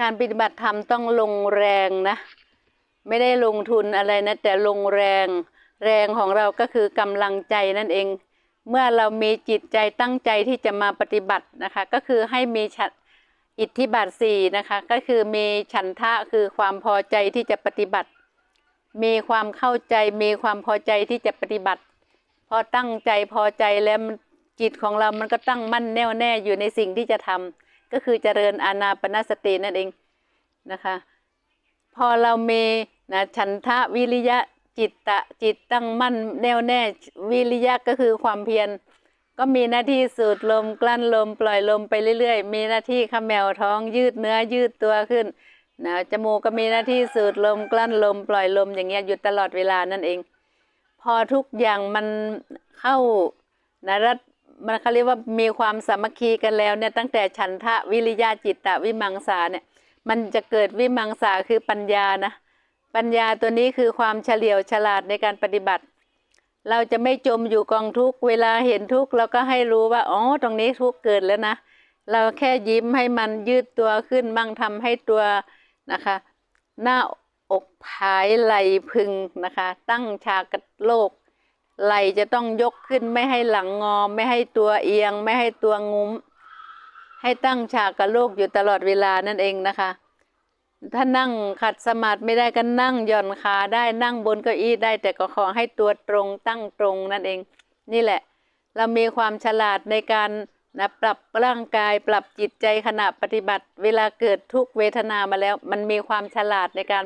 การปฏิบัติธรรมต้องลงแรงนะ ไม่ได้ลงทุนอะไรนะ แต่ลงแรงแรงของเราก็คือกำลังใจนั่นเอง เมื่อเรามีจิตใจตั้งใจที่จะมาปฏิบัตินะคะ ก็คือให้มีฉันอิทธิบาทสี่นะคะ ก็คือมีฉันทะคือความพอใจที่จะปฏิบัติ มีความเข้าใจมีความพอใจที่จะปฏิบัติ พอตั้งใจพอใจแล้วจิตของเรามันก็ตั้งมั่นแน่วแน่อยู่ในสิ่งที่จะทำ ก็คือเจริญอานาปนสตินั่นเองนะคะ พอเรามีนะฉันทะวิริยะจิตตะจิตตั้งมั่นแน่วแน่วิริยะก็คือความเพียรก็มีหน้าที่สูดลมกลั้นลมปล่อยลมไปเรื่อยๆ มีหน้าที่ขมแมวท้องยืดเนื้อยืดตัวขึ้นนะจมูกก็มีหน้าที่สูดลมกลั้นลมปล่อยลมอย่างเงี้ยอยู่ตลอดเวลานั่นเอง พอทุกอย่างมันเข้านะรัฐ มันเขาเรียกว่ามีความสามัคคีกันแล้วเนี่ยตั้งแต่ฉันทะวิริยะจิตตะวิมังสาเนี่ย มันจะเกิดวิมังสาคือปัญญานะปัญญาตัวนี้คือความเฉลียวฉลาดในการปฏิบัติ เราจะไม่จมอยู่กองทุกเวลาเห็นทุกเราก็ให้รู้ว่าอ๋อตรงนี้ทุกเกิดแล้วนะ เราแค่ยิ้มให้มันยืดตัวขึ้นบ้างทำให้ตัวนะคะ หน้าอกผายไหลพึงนะคะ ตั้งฉากกับโลก ไหลจะต้องยกขึ้นไม่ให้หลังงอไม่ให้ตัวเอียง ไม่ให้ตัวงุ้ม ให้ตั้งฉากกับโลกอยู่ตลอดเวลานั่นเองนะคะ ถ้านั่งขัดสมาธิไม่ได้ก็นั่งหย่อนขาได้นั่งบนเก้าอี้ได้ แต่ก็ขอให้ตัวตรงตั้งตรงนั่นเอง นี่แหละ เรามีความฉลาดในการนะปรับร่างกายปรับจิตใจขณะปฏิบัติ เวลาเกิดทุกเวทนามาแล้ว มันมีความฉลาดในการ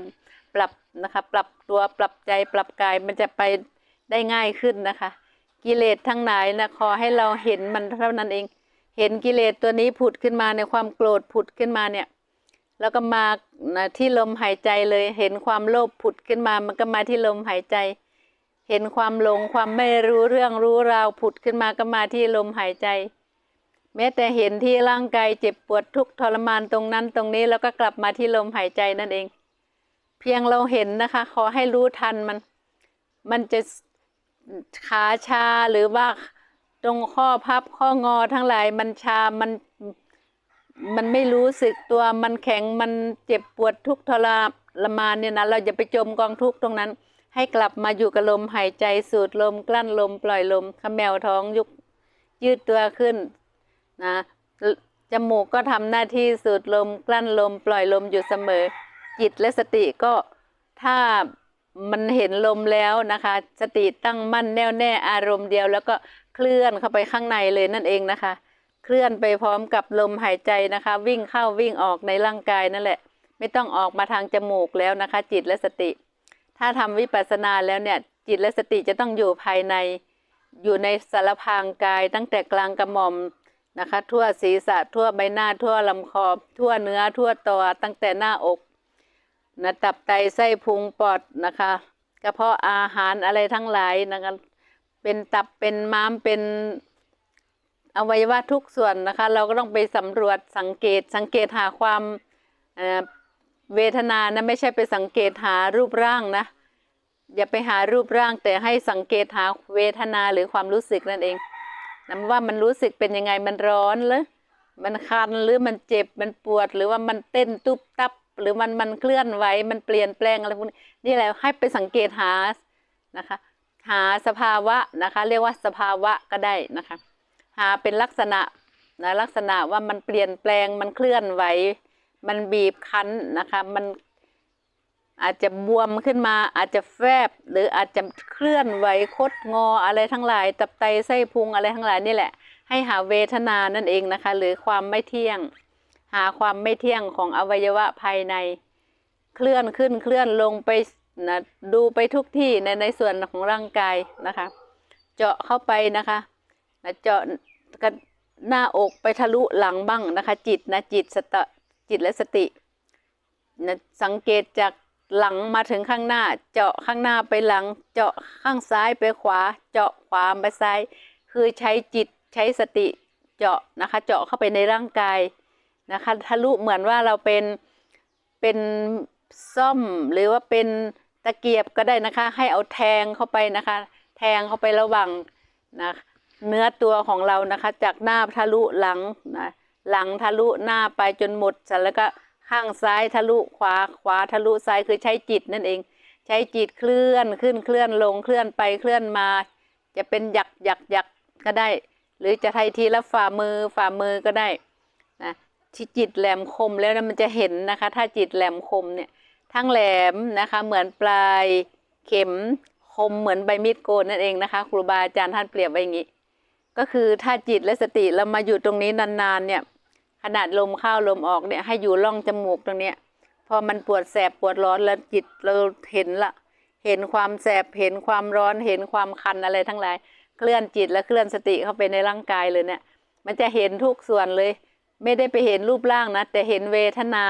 ปรับนะคะ ปรับตัวปรับใจปรับกายมันจะไป ได้ง่ายขึ้นนะคะ กิเลสทั้งหลายนะขอให้เราเห็นมันเท่านั้นเอง เห็นกิเลสตัวนี้ผุดขึ้นมาในความโกรธผุดขึ้นมาเนี่ย แล้วก็มานะที่ลมหายใจเลยเห็นความโลภผุดขึ้นมา มันก็มาที่ลมหายใจ เห็นความหลงความไม่รู้เรื่องรู้ราวผุดขึ้นมาก็มาที่ลมหายใจ แม้แต่เห็นที่ร่างกายเจ็บปวดทุกข์ทรมานตรงนั้นตรงนี้แล้วก็กลับมาที่ลมหายใจนั่นเอง เพียงเราเห็นนะคะ ขอให้รู้ทันมัน มันจะ ขาชาหรือว่าตรงข้อพับข้องอทั้งหลายมันชา มัน มันไม่รู้สึกตัว มันแข็ง มันเจ็บปวดทุกข์ทรมานเนี่ยนะ เราอย่าไปจมกองทุกตรงนั้น ให้กลับมาอยู่กับลมหายใจสูดลมกลั้นลม ปล่อยลมขมแมวท้องยุกยืดตัวขึ้นนะจมูกก็ทำหน้าที่สูดลมกลั้นลม ปล่อยลมอยู่เสมอ จิตและสติก็ถ้า มันเห็นลมแล้วนะคะ สติตั้งมั่นแน่วแน่อารมณ์เดียว แล้วก็เคลื่อนเข้าไปข้างในเลยนั่นเองนะคะ เคลื่อนไปพร้อมกับลมหายใจนะคะ วิ่งเข้าวิ่งออกในร่างกายนั่นแหละ ไม่ต้องออกมาทางจมูกแล้วนะคะ จิตและสติ ถ้าทำวิปัสสนาแล้วเนี่ยจิตและสติจะต้องอยู่ภายใน อยู่ในสารพางกายตั้งแต่กลางกระหม่อมนะคะ ทั่วศีรษะทั่วใบหน้าทั่วลำคอทั่วเนื้อทั่วตัวตั้งแต่หน้าอก นะตับไตไส้พุงปอดนะคะกระเพาะอาหารอะไรทั้งหลายนะคะเป็นตับเป็นม้ามเป็นอวัยวะทุกส่วนนะคะ เราก็ต้องไปสำรวจสังเกตสังเกตหาความเวทนานะไม่ใช่ไปสังเกตหารูปร่างนะ อย่าไปหารูปร่างแต่ให้สังเกตหาเวทนาหรือความรู้สึกนั่นเองนะว่ามันรู้สึกเป็นยังไงมันร้อนหรือมันคันหรือมันเจ็บมันปวดหรือว่ามันเต้นตุบตับ หรือมันมันเคลื่อนไหวมันเปลี่ยนแปลงอะไรพวกนี้นี่แหละให้ไปสังเกตหานะคะ หาสภาวะนะคะ เรียกว่าสภาวะก็ได้นะคะ หาเป็นลักษณะนะลักษณะว่ามันเปลี่ยนแปลงมันเคลื่อนไหว มันบีบคั้นนะคะ มันอาจจะบวมขึ้นมาอาจจะแฟบ หรืออาจจะเคลื่อนไหวคดงออะไรทั้งหลาย ตับไตไส้พุงอะไรทั้งหลายนี่แหละ ให้หาเวทนานั่นเองนะคะ หรือความไม่เที่ยง หาความไม่เที่ยงของอวัยวะภายใน เคลื่อนขึ้นเคลื่อนลงไปนะดูไปทุกที่ในในส่วนของร่างกายนะคะ เจาะเข้าไปนะคะนะเจาะกันหน้าอกไปทะลุหลังบ้างนะคะ จิตนะจิตสตจิตและสตินะสังเกตจากหลังมาถึงข้างหน้า เจาะข้างหน้าไปหลัง เจาะข้างซ้ายไปขวา เจาะขวาไปซ้าย คือใช้จิตใช้สติเจาะนะคะ เจาะเข้าไปในร่างกาย นะคะทะลุเหมือนว่าเราเป็นเป็นซ่อมหรือว่าเป็นตะเกียบก็ได้นะคะ ให้เอาแทงเข้าไปนะคะ แทงเข้าไประหว่างนะเนื้อตัวของเรานะคะ จากหน้าทะลุหลังนะหลังทะลุหน้าไปจนหมดเสร็จแล้วก็ข้างซ้ายทะลุขวาขวาทะลุซ้ายคือใช้จิตนั่นเอง ใช้จิตเคลื่อนขึ้นเคลื่อนลงเคลื่อนไปเคลื่อนมา จะเป็นหยักหยักหยักก็ได้ หรือจะไทยทีละฝ่ามือฝ่ามือก็ได้ ที่จิตแหลมคมแล้วนะมันจะเห็นนะคะ ถ้าจิตแหลมคมเนี่ยทั้งแหลมนะคะเหมือนปลายเข็มคมเหมือนใบมีดโกนนั่นเองนะคะ ครูบาอาจารย์ท่านเปรียบไว้อย่างนี้ ก็คือถ้าจิตและสติเรามาอยู่ตรงนี้นานๆเนี่ยขนาดลมเข้าลมออกเนี่ยให้อยู่ร่องจมูกตรงเนี้ยพอมันปวดแสบปวดร้อนแล้วจิตเราเห็นละเห็นความแสบเห็นความร้อนเห็นความคันอะไรทั้งหลาย เคลื่อนจิตและเคลื่อนสติเข้าไปในร่างกายเลยเนี่ย มันจะเห็นทุกส่วนเลย ไม่ได้ไปเห็นรูปร่างนะ แต่เห็นเวทนา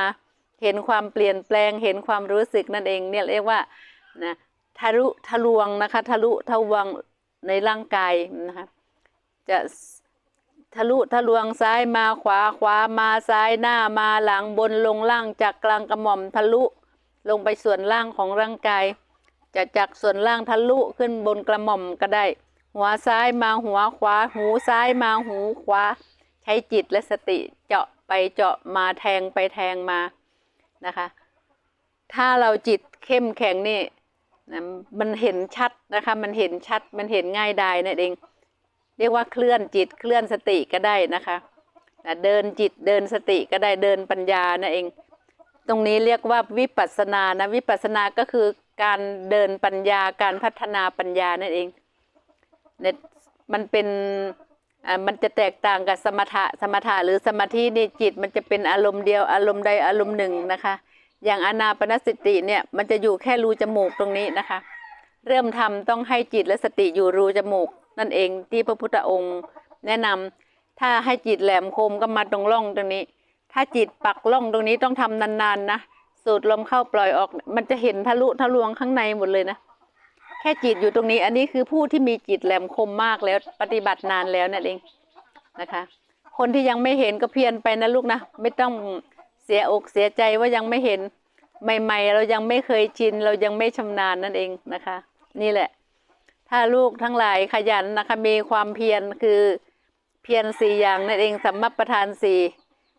เห็นความเปลี่ยนแปลง เห็นความรู้สึกนั่นเองเนี่ยเรียกว่านะทะลุทะลวงนะคะทะลุทะวงในร่างกายนะคะจะทะลุทะลวงซ้ายมาขวาขวามาซ้ายหน้ามาหลังบนลงล่างจากกลางกระหม่อมทะลุลงไปส่วนล่างของร่างกาย จะจากส่วนล่างทะลุขึ้นบนกระหม่อมก็ได้ หัวซ้ายมาหัวขวา หูซ้ายมาหูขวา ใช้จิตและสติเจาะไปเจาะมาแทงไปแทงมานะคะ ถ้าเราจิตเข้มแข็งนี่นะมันเห็นชัดนะคะ มันเห็นชัดมันเห็นง่ายดายนั่นเอง เรียกว่าเคลื่อนจิตเคลื่อนสติก็ได้นะคะนะเดินจิตเดินสติก็ได้เดินปัญญานั่นเอง ตรงนี้เรียกว่าวิปัสสนานะวิปัสสนาก็คือการเดินปัญญาการพัฒนาปัญญานั่นเองเนี่ยมันเป็น อ่ามันจะแตกต่างกับสมถะสมถะหรือสมาธินี่จิตมันจะเป็นอารมณ์เดียวอารมณ์ใดอารมณ์หนึ่งนะคะ อย่างอนาปนสติเนี่ยมันจะอยู่แค่รูจมูกตรงนี้นะคะ เริ่มทำต้องให้จิตและสติอยู่รูจมูก นั่นเองที่พระพุทธองค์แนะนำถ้าให้จิตแหลมคมก็มาตรงร่องตรงนี้ ถ้าจิตปักร่องตรงนี้ต้องทำนานๆนะสูดลมเข้าปล่อยออก มันจะเห็นทะลุทะลวงข้างในหมดเลยนะ ค่จิตอยู่ตรงนี้ อันนี้คือผู้ที่มีจิตแหลมคมมากแล้วปฏิบัตินานแล้วนั่นเองนะคะ คนที่ยังไม่เห็นก็เพียรไปนะลูกนะไม่ต้องเสียอกเสียใจว่ายังไม่เห็นใหม่ ๆ เรายังไม่เคยชิน เรายังไม่ชำนาญนั่นเองนะคะ นี่แหละ ถ้าลูกทั้งหลายขยันนะคะมีความเพียรคือเพียรสี่อย่างนั่นเองสัมมาประธานสี่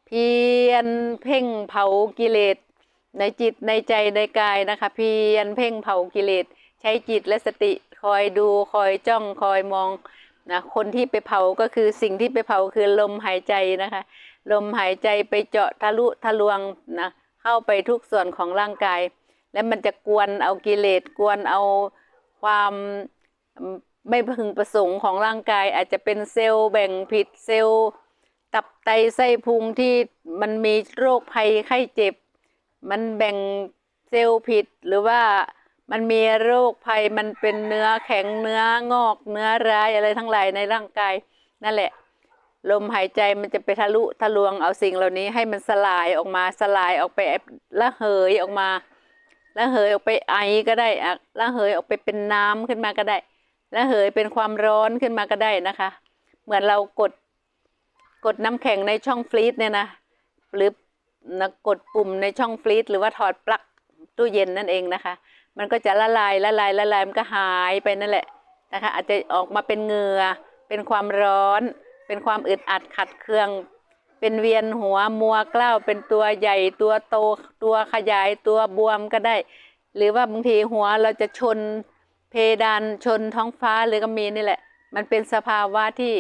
เพียรเพ่งเผากิเลสในจิตในใจในกายนะคะ เพียรเพ่งเผากิเลส ช้จิตและสติคอยดูคอยจ้องคอยมองนะคนที่ไปเผาก็คือสิ่งที่ไปเผาคือลมหายใจนะคะ ลมหายใจไปเจาะทะลุทะลวงนะเข้าไปทุกส่วนของร่างกาย และมันจะกวนเอากิเลสกวนเอาความไม่พึงประสงค์ของร่างกาย อาจจะเป็นเซลล์แบ่งผิดเซลล์ตับไตไส้พุงที่มันมีโรคภัยไข้เจ็บ มันแบ่งเซลล์ผิดหรือว่า มันมีโรคภัยมันเป็นเนื้อแข็งเนื้องอกเนื้อร้ายอะไรทั้งหลายในร่างกาย นั่นแหละ ลมหายใจมันจะไปทะลุทะลวงเอาสิ่งเหล่านี้ให้มันสลายออกมาสลายออกไปละเหยออกมาละเหยออกไปไอก็ได้ละเหยออกไปเป็นน้ำขึ้นมาก็ได้ละเหยเป็นความร้อนขึ้นมาก็ได้นะคะ เหมือนเรากดกดน้ำแข็งในช่องฟรีซเนี่ยนะหรือนะกดปุ่มในช่องฟรีซหรือว่าถอดปลั๊กตู้เย็นนั่นเองนะคะ มันก็จะละลายละลายละลายมันก็หายไปนั่นแหละนะคะ อาจจะออกมาเป็นเหงื่อเป็นความร้อน เป็นความอึดอัดขัดเคือง เป็นเวียนหัวมัวกล้าวเป็นตัวใหญ่ตัวโตตัวขยายตัวบวมก็ได้ หรือว่าบางทีหัวเราจะชนเพดานชนท้องฟ้าหรือก็มีนี่แหละ มันเป็นสภาวะที่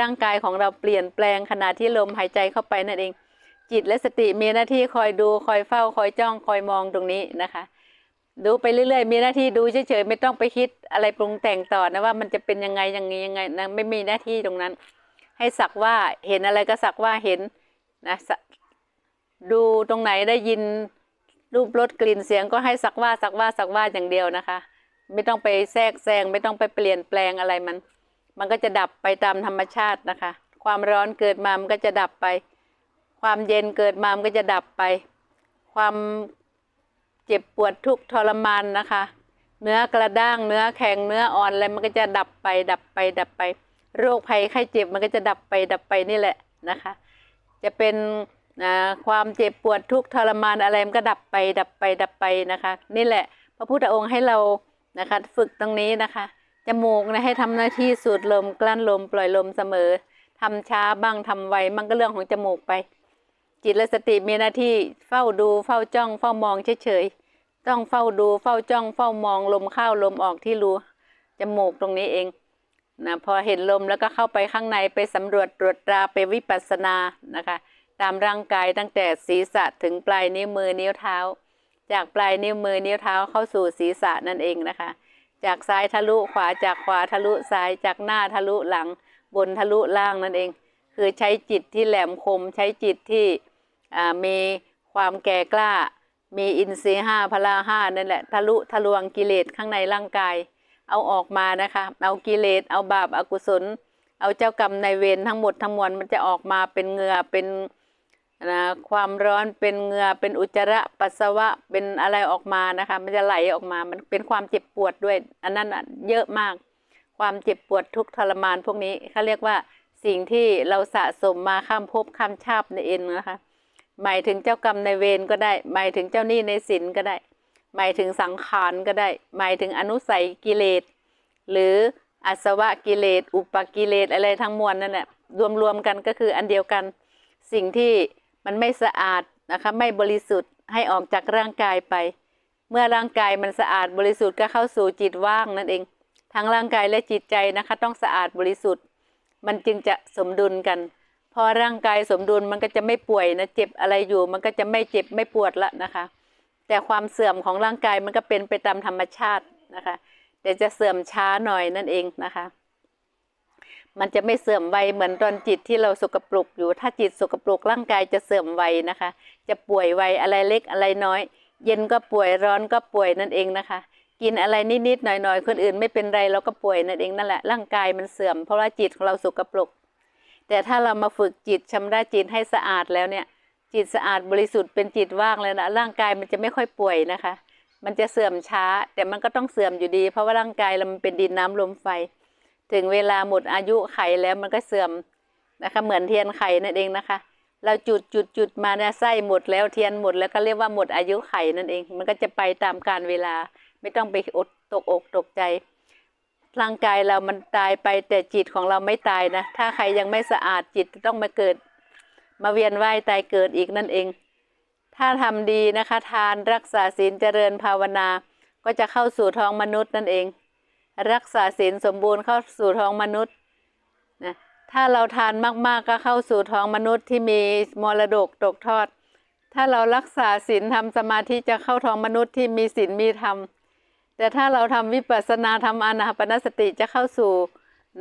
ร่างกายของเราเปลี่ยนแปลงขณะที่ลมหายใจเข้าไปนั่นเอง จิตและสติมีหน้าที่คอยดูคอยเฝ้าคอยจ้องคอยมองตรงนี้นะคะ ดูไปเรื่อยๆ มีหน้าที่ดูเฉยๆ ไม่ต้องไปคิดอะไรปรุงแต่งต่อนะว่ามันจะเป็นยังไงอย่างนี้ยังไงนะไม่มีหน้าที่ตรงนั้น ให้สักว่าเห็นอะไรก็สักว่าเห็นนะสะดูตรงไหนได้ยินรูปรสกลิ่นเสียงก็ให้สักว่าสักว่าสักว่าอย่างเดียวนะคะ ไม่ต้องไปแทรกแซงไม่ต้องไปเปลี่ยนแปลงอะไรมัน มันก็จะดับไปตามธรรมชาตินะคะ ความร้อนเกิดมามันก็จะดับไป ความเย็นเกิดมามันก็จะดับไป ความ เจ็บปวดทุกทรมานนะคะ เนื้อกระด้างเนื้อแข็งเนื้ออ่อนอะไรมันก็จะดับไป ดับไป ดับไป โรคภัยไข้เจ็บมันก็จะดับไป ดับไปนี่แหละนะคะ จะเป็นอ่าความเจ็บปวดทุกทรมานอะไรมันก็ดับไป ดับไป ดับไปนะคะ นี่แหละ พระพุทธองค์ให้เรานะคะฝึกตรงนี้นะคะจมูกนะให้ทำหน้าที่สูดลมกลั้นลมปล่อยลมเสมอทำช้าบ้างทำไวมันก็เรื่องของจมูกไป จิตและสติมีหน้าที่เฝ้าดูเฝ้าจ้องเฝ้ามองเฉยๆต้องเฝ้าดูเฝ้าจ้องเฝ้ามองลมเข้าลมออกที่รูจมูกตรงนี้เองนะพอเห็นลมแล้วก็เข้าไปข้างในไปสำรวจตรวจตราไปวิปัสสนานะคะ ตามร่างกายตั้งแต่ศีรษะถึงปลายนิ้วมือนิ้วเท้า จากปลายนิ้วมือนิ้วเท้าเข้าสู่ศีรษะนั่นเองนะคะ จากซ้ายทะลุขวาจากขวาทะลุซ้ายจากหน้าทะลุหลัง บนทะลุล่างนั่นเอง คือใช้จิตที่แหลมคมใช้จิตที่ มีความแก่กล้า มีอินทรีย์ห้าพละห้านั่นแหละทะลุทะลวงกิเลสข้างในร่างกาย เอาออกมานะคะ เอากิเลสเอาบาปอากุศล เอาเจ้ากรรมในเวรทั้งหมดทั้งมวลมันจะออกมาเป็นเหงื่อเป็นนะความร้อนเป็นเหงื่อเป็นอุจจาระปัสสาวะเป็นอะไรออกมานะคะ มันจะไหลออกมามันเป็นความเจ็บปวดด้วย อันนั้นน่ะเยอะมาก ความเจ็บปวดทุกทรมานพวกนี้เขาเรียกว่าสิ่งที่เราสะสมมาข้ามภพข้ามชาติในเองนะคะ หมายถึงเจ้ากรรมในเวรก็ได้ หมายถึงเจ้าหนี้ในสินก็ได้ หมายถึงสังขารก็ได้ หมายถึงอนุสัยกิเลส หรืออาสวะกิเลส อุปกิเลสอะไรทั้งมวลนั่นแหละรวมๆกันก็คืออันเดียวกันสิ่งที่มันไม่สะอาดนะคะไม่บริสุทธิ์ให้ออกจากร่างกายไป เมื่อร่างกายมันสะอาดบริสุทธิ์ก็เข้าสู่จิตว่างนั่นเอง ทั้งร่างกายและจิตใจนะคะต้องสะอาดบริสุทธิ์ มันจึงจะสมดุลกัน พอร่างกายสมดุลมันก็จะไม่ป่วยนะเจ็บอะไรอยู่ มันก็จะไม่เจ็บไม่ปวดละนะคะ แต่ความเสื่อมของร่างกายมันก็เป็นไปตามธรรมชาตินะคะแต่จะเสื่อมช้าหน่อยนั่นเองนะคะ มันจะไม่เสื่อมไวเหมือนตอนจิตที่เราสกปรกอยู่ ถ้าจิตสกปรกร่างกายจะเสื่อมไวนะคะ จะป่วยไวอะไรเล็กอะไรน้อย เย็นก็ป่วยร้อนก็ป่วยนั่นเองนะคะกินอะไรนิดๆหน่อยๆ คนอื่นไม่เป็นไรเราก็ป่วยนั่นเองนั่นแหละร่างกายมันเสื่อมเพราะว่าจิตของเราสกปรก แต่ถ้าเรามาฝึกจิตชำระจิตให้สะอาดแล้วเนี่ย จิตสะอาดบริสุทธิ์เป็นจิตว่างแล้วนะร่างกายมันจะไม่ค่อยป่วยนะคะ มันจะเสื่อมช้า แต่มันก็ต้องเสื่อมอยู่ดี เพราะว่าร่างกายเรามันเป็นดินน้ำลมไฟ ถึงเวลาหมดอายุไขแล้วมันก็เสื่อมนะคะ เหมือนเทียนไขนั่นเองนะคะ เราจุดจุดจุดมาเนี่ยไส้หมดแล้วเทียนหมดแล้วก็เรียกว่าหมดอายุไขนั่นเอง มันก็จะไปตามกาลเวลาไม่ต้องไปอดตกอกตกใจ ร่างกายเรามันตายไปแต่จิตของเราไม่ตายนะ ถ้าใครยังไม่สะอาดจิตต้องมาเกิด มาเวียนว่ายตายเกิดอีกนั่นเอง ถ้าทำดีนะคะ ทานรักษาศีลเจริญภาวนา ก็จะเข้าสู่ท้องมนุษย์นั่นเอง รักษาศีลสมบูรณ์เข้าสู่ท้องมนุษย์นะถ้าเราทานมากๆก็เข้าสู่ท้องมนุษย์ที่มีมรดกตกทอด ถ้าเรารักษาศีลทำสมาธิจะเข้าท้องมนุษย์ที่มีศีลมีธรรม แต่ถ้าเราทำวิปัสสนาทำอานาปานสติจะเข้าสู่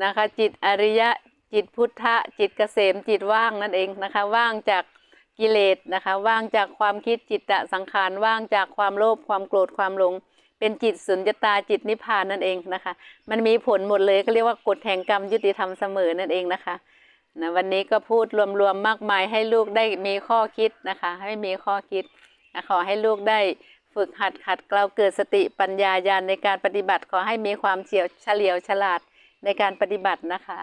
นะคะ จิตอริยะจิตพุทธะ จิตเกษมจิตว่างนั่นเองนะคะ ว่างจากกิเลสนะคะ ว่างจากความคิดจิตตะสังขารว่างจากความโลภความโกรธความหลง เป็นจิตสุญญตาจิตนิพพานนั่นเองนะคะ มันมีผลหมดเลยก็เรียกว่ากฎแห่งกรรมยุติธรรมเสมอนั่นเองนะคะนะวันนี้ก็พูดรวมๆมากมายให้ลูกได้มีข้อคิดนะคะ ให้มีข้อคิดนะขอให้ลูกได้ ฝึกหัดขัดเกลาเกิดสติปัญญาญาณในการปฏิบัติขอให้มีความเฉียวเฉลียวฉลาดในการปฏิบัตินะคะ